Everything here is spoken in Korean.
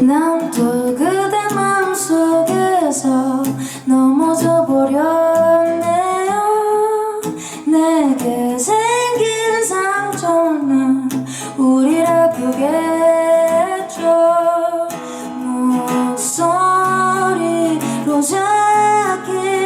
난 또 그대 마음속에서 넘어져 버렸네요. 내게 생긴 상처는 우릴 아프겠죠. 목소리로 작은